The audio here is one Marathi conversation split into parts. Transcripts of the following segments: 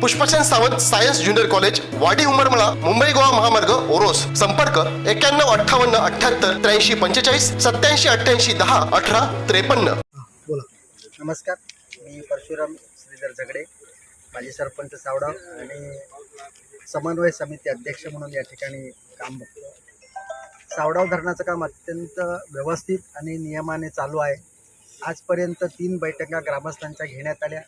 Pushpasen Sawant science junior college Wadi Umarmala Mumbai Goa महामार्ग ओरोस. संपर्क एक्क्याण्णव अठ्ठावन्न अठ्ठ्याहत्तर त्र्याऐंशी पंचेचाळीस सत्याऐंशी अठ्ठ्याऐंशी दहा अठरा त्रेपन्न. बोला. नमस्कार मी परशुराम श्रीधर झगडे माजी सरपंच सावडाव आणि समन्वय समिती अध्यक्ष म्हणून या ठिकाणी काम बघतो. सावडाव धरणाचं काम अत्यंत व्यवस्थित आणि नियमाने चालू आहे. आजपर्यंत तीन बैठका ग्रामस्थांच्या घेण्यात आल्या.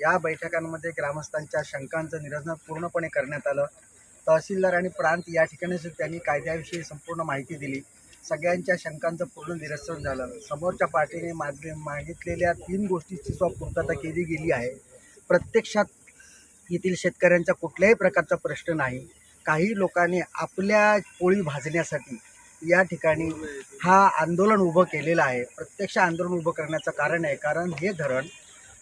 या बैठकांमध्ये ग्रामस्थांच्या शंकांचं निरसन पूर्णपणे करण्यात आलं. तहसीलदार आणि प्रांत या ठिकाणीच त्यांनी कायद्याविषयी संपूर्ण माहिती दिली. सगळ्यांच्या शंकांचं पूर्ण निरसन झालं. समोरच्या पार्टीने मागे मागितलेल्या तीन गोष्टीची सुद्धा पूर्तता केली गेली आहे. प्रत्यक्षात येथील शेतकऱ्यांचा कुठल्याही प्रकारचा प्रश्न नाही. काही लोकांनी आपल्या पोळी भाजण्यासाठी या ठिकाणी हा आंदोलन उभं केलेलं आहे. प्रत्यक्ष आंदोलन उभं करण्याचं कारण आहे. कारण हे धरण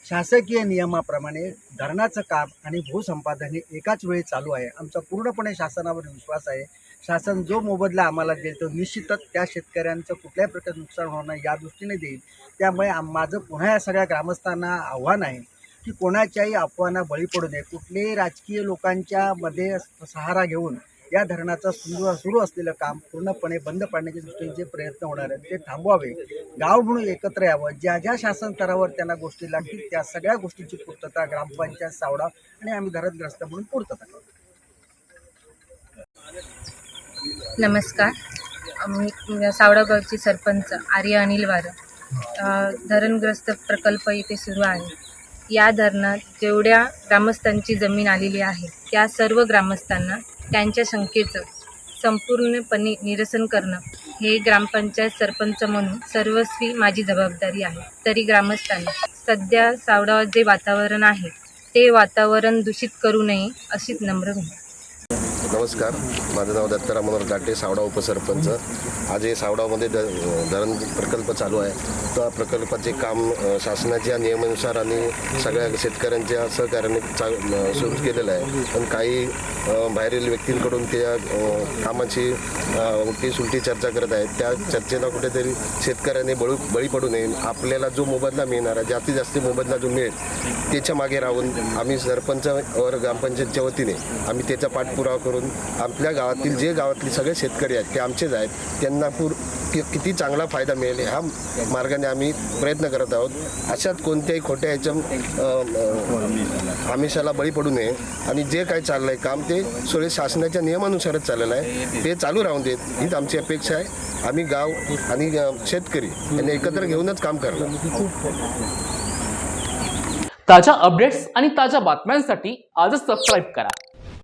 शासकीय नियमाप्रमाणे धरणाचं काम आणि भूसंपादन हे एकाच वेळी चालू आहे. आमचा पूर्णपणे शासनावर विश्वास आहे. शासन जो मोबदला आम्हाला देईल तो निश्चितच त्या शेतकऱ्यांचं कुठल्याही प्रकारचं नुकसान होणं या दृष्टीने देईल. त्यामुळे माझं पुन्हा या सगळ्या ग्रामस्थांना आव्हान आहे की कोणाच्याही अफवांना बळी पडू नये. कुठलेही राजकीय लोकांच्या मध्ये सहारा घेऊन या धरणाचं सुरू सुरू असलेलं काम पूर्णपणे बंद पाडण्याच्या दृष्टीने जे प्रयत्न होणार आहेत ते थांबवावे. गाव म्हणून एकत्र यावं. ज्या ज्या शासन स्तरावर त्यांना गोष्टी लागतील त्या सगळ्या गोष्टींची पूर्तता ग्रामपंचायत सावडा आणि आम्ही धरणग्रस्त म्हणून पूर्तता नमस्कार. आम्ही सावडागावची सरपंच आर्य अनिल वार. धरणग्रस्त प्रकल्प इथे सुरू आहे. या धरणात जेवढ्या ग्रामस्थांची जमीन आलेली आहे त्या सर्व ग्रामस्थांना त्यांच्या शंकेचं संपूर्णपणे निरसन करणं हे ग्रामपंचायत सरपंच म्हणून सर्वस्वी माझी जबाबदारी आहे. तरी ग्रामस्थांनी सध्या सावडावात जे वातावरण आहे ते वातावरण दूषित करू नये अशीच नम्र विनंती. नमस्कार. माझं नाव दत्ताराम मनोहर गाटे सावडा उपसरपंच. आज हे सावडामध्ये ध धरण प्रकल्प चालू आहे. त्या प्रकल्पाचे काम शासनाच्या नियमानुसार आणि सगळ्या शेतकऱ्यांच्या सहकार्याने चा सुरू केलेलं आहे. पण काही बाहेरील व्यक्तींकडून त्या कामाची उलटी सुलटी चर्चा करत आहेत. त्या चर्चेला कुठेतरी शेतकऱ्याने बळू बळी पडू नये. आपल्याला जो मोबदला मिळणार आहे जास्तीत जास्त मोबदला जो मिळेल त्याच्यामागे राहून आम्ही सरपंच वर ग्रामपंचायतच्या वतीने आम्ही त्याचा पाठपुरावा करून आपल्या गावातील जे गावातले सगळे शेतकरी आहेत ते आमचेच आहेत त्यांना पूर कि- किती चांगला फायदा मिळेल ह्या मार्गाने आम्ही प्रयत्न करत आहोत. अशात कोणत्याही खोट्या ह्याच्या आमिषाला बळी पडू नये. आणि जे काय चाललं आहे काम ते सोळे शासनाच्या नियमानुसारच चाललेलं आहे. ते चालू राहून देत हीच आमची अपेक्षा आहे. आम्ही गाव आणि शेतकरी यांनी एकत्र घेऊनच काम करणार. ताज्या अपडेट्स आणि ताज्या बातम्यांसाठी आजच सबस्क्राईब करा.